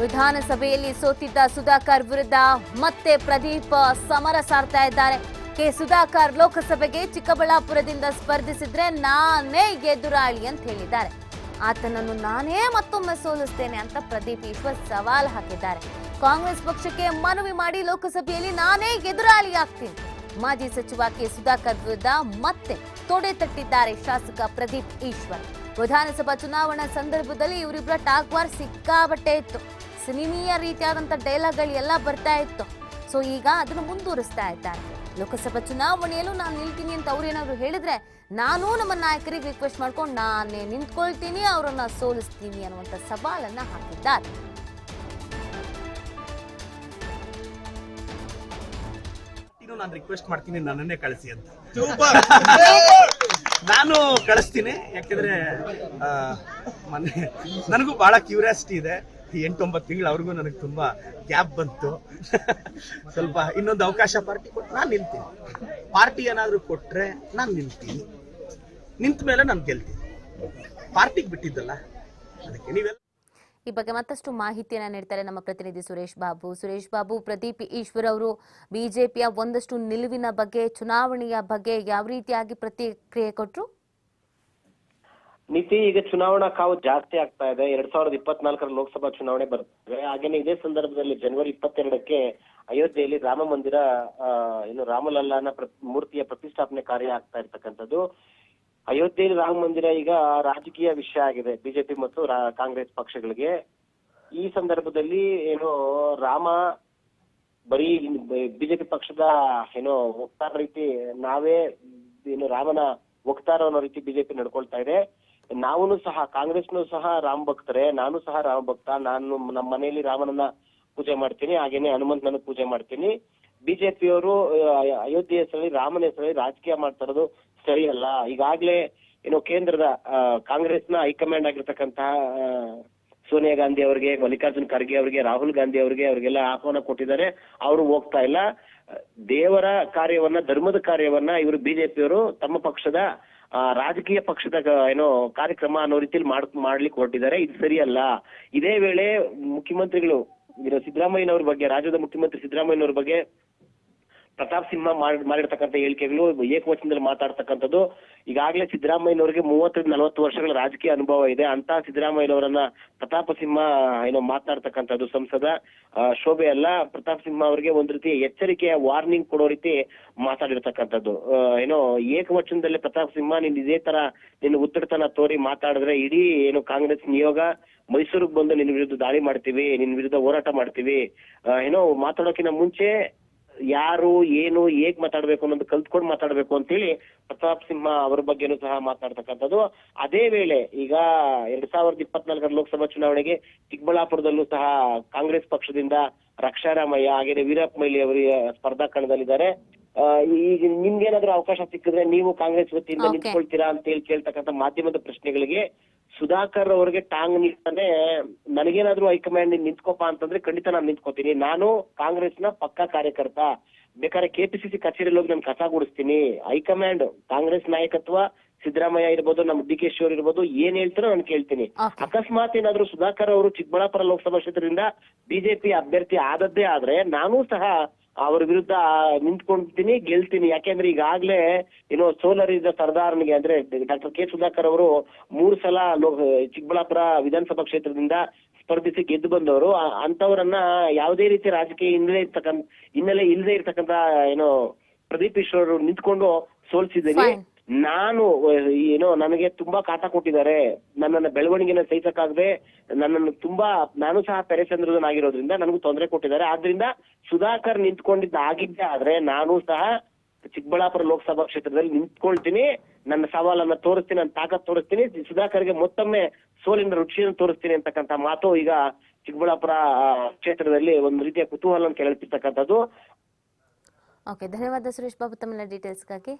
ವಿಧಾನಸಭೆಯಲ್ಲಿ ಸೋತಿದ್ದ ಸುಧಾಕರ್ ವಿರುದ್ಧ ಮತ್ತೆ ಪ್ರದೀಪ್ ಸಮರ ಸಾರ್ತಾ ಇದ್ದಾರೆ. ಕೆ. ಸುಧಾಕರ್ ಲೋಕಸಭೆಗೆ ಚಿಕ್ಕಬಳ್ಳಾಪುರದಿಂದ ಸ್ಪರ್ಧಿಸಿದ್ರೆ ನಾನೇ ಎದುರಾಳಿ ಅಂತ ಹೇಳಿದ್ದಾರೆ. ಆತನನ್ನು ನಾನೇ ಮತ್ತೊಮ್ಮೆ ಸೋಲಿಸ್ತೇನೆ ಅಂತ ಪ್ರದೀಪ್ ಈಶ್ವರ್ ಸವಾಲ್ ಹಾಕಿದ್ದಾರೆ. ಕಾಂಗ್ರೆಸ್ ಪಕ್ಷಕ್ಕೆ ಮನವಿ ಮಾಡಿ ಲೋಕಸಭೆಯಲ್ಲಿ ನಾನೇ ಎದುರಾಳಿ ಆಗ್ತೀನಿ. ಮಾಜಿ ಸಚಿವ ಕೆ. ಸುಧಾಕರ್ ವಿರುದ್ಧ ಮತ್ತೆ ತೊಡೆ ತಟ್ಟಿದ್ದಾರೆ ಶಾಸಕ ಪ್ರದೀಪ್ ಈಶ್ವರ್. ವಿಧಾನಸಭಾ ಚುನಾವಣಾ ಸಂದರ್ಭದಲ್ಲಿ ಇವರಿಬ್ಬರ ಟಾಕ್ ವಾರ್ ಸಿಕ್ಕಾಬಟ್ಟೆ ಇತ್ತು. ಸಿನಿಮೀಯ ರೀತಿಯಾದಂಥ ಡೈಲಾಗ್ಗಳು ಎಲ್ಲ ಬರ್ತಾ ಇತ್ತು. ಸೊ, ಈಗ ಅದನ್ನು ಮುಂದುವರಿಸ್ತಾ ಇದ್ದಾರೆ. ಲೋಕಸಭಾ ಚುನಾವಣೆಯಲ್ಲೂ ನಾನು ನಿಲ್ತೀನಿ ಅಂತ ಅವ್ರೇನಾದ್ರು ಹೇಳಿದ್ರೆ ನಾನು ನಮ್ಮ ನಾಯಕರಿಗೆ ರಿಕ್ವೆಸ್ಟ್ ಮಾಡ್ಕೊಂಡು ನಾನೇ ನಿಂತ್ಕೊಳ್ತೀನಿ, ಅವರನ್ನ ಸೋಲಿಸ್ತೀನಿ ಅನ್ನುವಂಥ ಸವಾಲನ್ನ ಹಾಕಿದ್ದಾರೆ. ನಾನು ರಿಕ್ವೆಸ್ಟ್ ಮಾಡ್ತೀನಿ ನನ್ನನ್ನೇ ಕಳಿಸಿ ಅಂತ. ನಾನು ಕಳಿಸ್ತೀನಿ ಯಾಕೆಂದ್ರೆ ಮನೆ ಮೊನ್ನೆ ನನಗೂ ಬಹಳ ಕ್ಯೂರಿಯಾಸಿಟಿ ಇದೆ. ಎಂಟೊಂಬತ್ತು ತಿಂಗಳು ಅವ್ರಿಗೂ ನನಗೆ ತುಂಬಾ ಗ್ಯಾಪ್ ಬಂತು. ಸ್ವಲ್ಪ ಇನ್ನೊಂದು ಅವಕಾಶ ಪಾರ್ಟಿ ಕೊಟ್ಟು ನಾನು ನಿಲ್ತೀನಿ. ಪಾರ್ಟಿ ಏನಾದರೂ ಕೊಟ್ರೆ ನಾನು ನಿಲ್ತೀನಿ. ನಿಂತ ಮೇಲೆ ನಾನು ಗೆಲ್ತೀನಿ. ಪಾರ್ಟಿಗೆ ಬಿಟ್ಟಿದ್ದಲ್ಲ ಅದಕ್ಕೆ ನೀವೆಲ್ಲ ಈ ಬಗ್ಗೆ ಮತ್ತಷ್ಟು ಮಾಹಿತಿಯನ್ನ ನೀಡ್ತಾರೆ ನಮ್ಮ ಪ್ರತಿನಿಧಿ ಸುರೇಶ್ ಬಾಬು. ಸುರೇಶ್ ಬಾಬು, ಪ್ರದೀಪ್ ಈಶ್ವರ್ ಅವರು ಬಿಜೆಪಿಯ ಒಂದಷ್ಟು ನಿಲುವಿನ ಬಗ್ಗೆ, ಚುನಾವಣೆಯ ಬಗ್ಗೆ ಯಾವ ರೀತಿಯಾಗಿ ಪ್ರತಿಕ್ರಿಯೆ ಕೊಟ್ಟರು ನೀತಿ, ಈಗ ಚುನಾವಣಾ ಕಾವು ಜಾಸ್ತಿ ಆಗ್ತಾ ಇದೆ. ಎರಡ್ ಸಾವಿರದ ಇಪ್ಪತ್ನಾಲ್ಕರ ಲೋಕಸಭಾ ಚುನಾವಣೆ ಬರ್ತದೆ. ಹಾಗೇನೆ ಇದೇ ಸಂದರ್ಭದಲ್ಲಿ ಜನವರಿ ಇಪ್ಪತ್ತೆರಡಕ್ಕೆ ಅಯೋಧ್ಯೆಯಲ್ಲಿ ರಾಮ ಮಂದಿರ ಏನು ರಾಮಲಲ್ಲಾನ ಮೂರ್ತಿಯ ಪ್ರತಿಷ್ಠಾಪನೆ ಕಾರ್ಯ ಆಗ್ತಾ ಇರ್ತಕ್ಕಂಥದ್ದು. ಅಯೋಧ್ಯೆಯಲ್ಲಿ ರಾಮ ಮಂದಿರ ಈಗ ರಾಜಕೀಯ ವಿಷಯ ಆಗಿದೆ. ಬಿಜೆಪಿ ಮತ್ತು ಕಾಂಗ್ರೆಸ್ ಪಕ್ಷಗಳಿಗೆ. ಈ ಸಂದರ್ಭದಲ್ಲಿ ಏನು ರಾಮ ಬರೀ ಬಿಜೆಪಿ ಪಕ್ಷದ ಏನೋ ವಕ್ತಾರ ರೀತಿ ನಾವೇ ಏನು ರಾಮನ ವಕ್ತಾರ ಅನ್ನೋ ರೀತಿ ಬಿಜೆಪಿ ನಡ್ಕೊಳ್ತಾ ಇದೆ. ನಾವು ಸಹ, ಕಾಂಗ್ರೆಸ್ನು ಸಹ ರಾಮ ಭಕ್ತರೇ. ನಾನು ಸಹ ರಾಮ ಭಕ್ತ. ನಾನು ನಮ್ಮ ಮನೆಯಲ್ಲಿ ರಾಮನನ್ನ ಪೂಜೆ ಮಾಡ್ತೀನಿ. ಹಾಗೇನೆ ಹನುಮಂತನನ್ನು ಪೂಜೆ ಮಾಡ್ತೀನಿ. ಬಿಜೆಪಿಯವರು ಅಯೋಧ್ಯೆ ಹೆಸರಲ್ಲಿ, ರಾಮನ ಹೆಸರಲ್ಲಿ ರಾಜಕೀಯ ಮಾಡ್ತಾ ಸರಿಯಲ್ಲ. ಈಗಾಗ್ಲೇ, ಏನೋ ಕೇಂದ್ರದ ಕಾಂಗ್ರೆಸ್ನ ಹೈಕಮಾಂಡ್ ಆಗಿರ್ತಕ್ಕಂತಹ ಸೋನಿಯಾ ಗಾಂಧಿ ಅವರಿಗೆ, ಮಲ್ಲಿಕಾರ್ಜುನ್ ಖರ್ಗೆ ಅವರಿಗೆ, ರಾಹುಲ್ ಗಾಂಧಿ ಅವರಿಗೆ, ಅವರಿಗೆಲ್ಲ ಆಹ್ವಾನ ಕೊಟ್ಟಿದ್ದಾರೆ. ಅವರು ಹೋಗ್ತಾ ಇಲ್ಲ. ದೇವರ ಕಾರ್ಯವನ್ನ, ಧರ್ಮದ ಕಾರ್ಯವನ್ನ ಇವರು ಬಿಜೆಪಿಯವರು ತಮ್ಮ ಪಕ್ಷದ ರಾಜಕೀಯ ಪಕ್ಷದ ಏನೋ ಕಾರ್ಯಕ್ರಮ ಅನ್ನೋ ರೀತಿಯಲ್ಲಿ ಮಾಡ್, ಮಾಡ್ಲಿಕ್ಕೆ ಹೊರಟಿದ್ದಾರೆ. ಇದು ಸರಿಯಲ್ಲ. ಇದೇ ವೇಳೆ ಮುಖ್ಯಮಂತ್ರಿಗಳು ಸಿದ್ದರಾಮಯ್ಯನವ್ರ ಬಗ್ಗೆ, ರಾಜ್ಯದ ಮುಖ್ಯಮಂತ್ರಿ ಸಿದ್ದರಾಮಯ್ಯನವ್ರ ಬಗ್ಗೆ ಪ್ರತಾಪ್ ಸಿಂಹ ಮಾಡ್- ಮಾಡಿರ್ತಕ್ಕಂಥ ಹೇಳಿಕೆಗಳು ಏಕವಚನದಲ್ಲಿ ಮಾತಾಡ್ತಕ್ಕಂಥದ್ದು. ಈಗಾಗಲೇ ಸಿದ್ದರಾಮಯ್ಯನವರಿಗೆ ಮೂವತ್ತರಿಂದ ನಲವತ್ತು ವರ್ಷಗಳ ರಾಜಕೀಯ ಅನುಭವ ಇದೆ. ಅಂತ ಸಿದ್ದರಾಮಯ್ಯನವರನ್ನ ಪ್ರತಾಪ ಸಿಂಹ, ಏನೋ ಮಾತನಾಡ್ತಕ್ಕಂಥದ್ದು ಸಂಸದ. ಶೋಭೆ ಅಲ್ಲ. ಪ್ರತಾಪ್ ಸಿಂಹ ಅವರಿಗೆ ಒಂದ್ ರೀತಿ ಎಚ್ಚರಿಕೆಯ ವಾರ್ನಿಂಗ್ ಕೊಡೋ ರೀತಿ ಮಾತಾಡಿರ್ತಕ್ಕಂಥದ್ದು. ಏನೋ ಏಕವಚನದಲ್ಲಿ ಪ್ರತಾಪ್ ಸಿಂಹ ನೀನ್ ಇದೇ ತರ ನಿನ್ನ ಉತ್ತಡತನ ತೋರಿ ಮಾತಾಡಿದ್ರೆ ಇಡೀ ಏನು ಕಾಂಗ್ರೆಸ್ ನಿಯೋಗ ಮೈಸೂರಿಗೆ ಬಂದು ನಿನ್ನ ವಿರುದ್ಧ ದಾಳಿ ಮಾಡ್ತೀವಿ ನಿನ್ನ ವಿರುದ್ಧ ಹೋರಾಟ ಮಾಡ್ತೀವಿ. ಏನೋ ಮಾತಾಡೋಕಿನ ಮುಂಚೆ ಯಾರು ಏನು ಹೇಗ್ ಮಾತಾಡ್ಬೇಕು ಅನ್ನೋದು ಕಲ್ತ್ಕೊಂಡು ಮಾತಾಡ್ಬೇಕು ಅಂತೇಳಿ ಪ್ರತಾಪ್ ಸಿಂಹ ಅವರ ಬಗ್ಗೆನೂ ಸಹ ಮಾತಾಡ್ತಕ್ಕಂಥದ್ದು ಅದೇ ವೇಳೆ ಈಗ ಎರಡ್ ಸಾವಿರದ ಇಪ್ಪತ್ನಾಲ್ಕರ ಲೋಕಸಭಾ ಚುನಾವಣೆಗೆ ಚಿಕ್ಕಬಳ್ಳಾಪುರದಲ್ಲೂ ಸಹ ಕಾಂಗ್ರೆಸ್ ಪಕ್ಷದಿಂದ ರಕ್ಷಾರಾಮಯ್ಯ ಹಾಗೆ ವೀರಪ್ಪ ಮೈಲಿ ಅವರು ಸ್ಪರ್ಧಾ ಕಣದಲ್ಲಿದ್ದಾರೆ ಆ, ಈಗ ನಿಮ್ಗೇನಾದ್ರೂ ಅವಕಾಶ ಸಿಕ್ಕಿದ್ರೆ ನೀವು ಕಾಂಗ್ರೆಸ್ ವತಿಯಿಂದ. ನಿಂತ್ಕೊಳ್ತೀರಾ ಅಂತ ಹೇಳಿ ಕೇಳ್ತಕ್ಕಂಥ ಮಾಧ್ಯಮದ ಪ್ರಶ್ನೆಗಳಿಗೆ ಸುಧಾಕರ್ ಅವರಿಗೆ ಟಾಂಗ್ ನೀಡ್ತಾನೆ ನನಗೇನಾದ್ರೂ ಹೈಕಮಾಂಡ್ ನಿಂತ್ಕೋಪ ಅಂತಂದ್ರೆ ಖಂಡಿತ ನಾನು ನಿಂತ್ಕೋತೀನಿ. ನಾನು ಕಾಂಗ್ರೆಸ್ನ ಪಕ್ಕಾ ಕಾರ್ಯಕರ್ತ. ಬೇಕಾದ್ರೆ ಕೆಪಿಸಿಸಿ ಕಚೇರಿಯಲ್ಲಿ ಹೋಗಿ ನಾನು ಕಸ ಗುಡಿಸ್ತೀನಿ. ಹೈಕಮಾಂಡ್ ಕಾಂಗ್ರೆಸ್ ನಾಯಕತ್ವ ಸಿದ್ದರಾಮಯ್ಯ ಇರ್ಬೋದು ನಮ್ಮ ಡಿ ಕೆ ಶಿವರ್ ಇರ್ಬೋದು ಏನ್ ಹೇಳ್ತಾರೋ ನಾನು ಕೇಳ್ತೀನಿ. ಅಕಸ್ಮಾತ್ ಏನಾದ್ರೂ ಸುಧಾಕರ್ ಅವರು ಚಿಕ್ಕಬಳ್ಳಾಪುರ ಲೋಕಸಭಾ ಕ್ಷೇತ್ರದಿಂದ ಬಿಜೆಪಿ ಅಭ್ಯರ್ಥಿ ಆದದ್ದೇ ಆದ್ರೆ ನಾನು ಸಹ ಅವ್ರ ವಿರುದ್ಧ ನಿಂತ್ಕೊಂತೀನಿ ಗೆಲ್ತೀನಿ. ಯಾಕೆಂದ್ರೆ ಈಗಾಗ್ಲೇ ಏನೋ ಸೋಲರ್ ಇದ್ದ ಸರ್ದಾರ್ನಿಗೆ ಅಂದ್ರೆ ಡಾಕ್ಟರ್ ಕೆ ಸುಧಾಕರ್ ಅವರು ಮೂರ್ ಸಲ ಚಿಕ್ಕಬಳ್ಳಾಪುರ ವಿಧಾನಸಭಾ ಕ್ಷೇತ್ರದಿಂದ ಸ್ಪರ್ಧಿಸಿ ಗೆದ್ದು ಬಂದವರು. ಅಂತವರನ್ನ ಯಾವುದೇ ರೀತಿ ರಾಜಕೀಯ ಹಿನ್ನೆಲೆ ಇರ್ತಕ್ಕಂಥ, ಹಿನ್ನೆಲೆ ಇಲ್ಲದೆ ಇರ್ತಕ್ಕಂಥ ಏನೋ ಪ್ರದೀಪ್ ಈಶ್ವರ್ ನಿಂತ್ಕೊಂಡು ಸೋಲ್ಸಿದ್ದೀನಿ. ನಾನು ಏನೋ ನನಗೆ ತುಂಬಾ ಕಾಟ ಕೊಟ್ಟಿದ್ದಾರೆ. ನನ್ನನ್ನ ಬೆಳವಣಿಗೆನ ಸಹಿಸಕ್ಕಾಗದೆ ನನ್ನನ್ನು ತುಂಬಾ, ನಾನು ಸಹ ಪೆರೆಸಂದ್ರದನಾಗಿರೋದ್ರಿಂದ ನನಗೂ ತೊಂದರೆ ಕೊಟ್ಟಿದ್ದಾರೆ. ಆದ್ರಿಂದ ಸುಧಾಕರ್ ನಿಂತ್ಕೊಂಡಿದ್ದ ಆಗಿದ್ದೆ ಆದ್ರೆ ನಾನು ಸಹ ಚಿಕ್ಕಬಳ್ಳಾಪುರ ಲೋಕಸಭಾ ಕ್ಷೇತ್ರದಲ್ಲಿ ನಿಂತ್ಕೊಳ್ತೀನಿ. ನನ್ನ ಸವಾಲನ್ನ ತೋರಿಸ್ತೀನಿ, ನನ್ನ ತಾಕತ್ ತೋರಿಸ್ತೀನಿ. ಸುಧಾಕರ್ಗೆ ಮತ್ತೊಮ್ಮೆ ಸೋಲಿನ ರುಚಿಯನ್ನು ತೋರಿಸ್ತೀನಿ ಅಂತಕ್ಕಂಥ ಮಾತು ಈಗ ಚಿಕ್ಕಬಳ್ಳಾಪುರ ಕ್ಷೇತ್ರದಲ್ಲಿ ಒಂದು ರೀತಿಯ ಕುತೂಹಲ ಕೆಳಲ್ಪಿರ್ತಕ್ಕಂಥದ್ದು ಓಕೆ, ಧನ್ಯವಾದ ಸುರೇಶ್ ಬಾಬು ತಮ್ಮ ಡೀಟೇಲ್ಸ್ಗಾಗಿ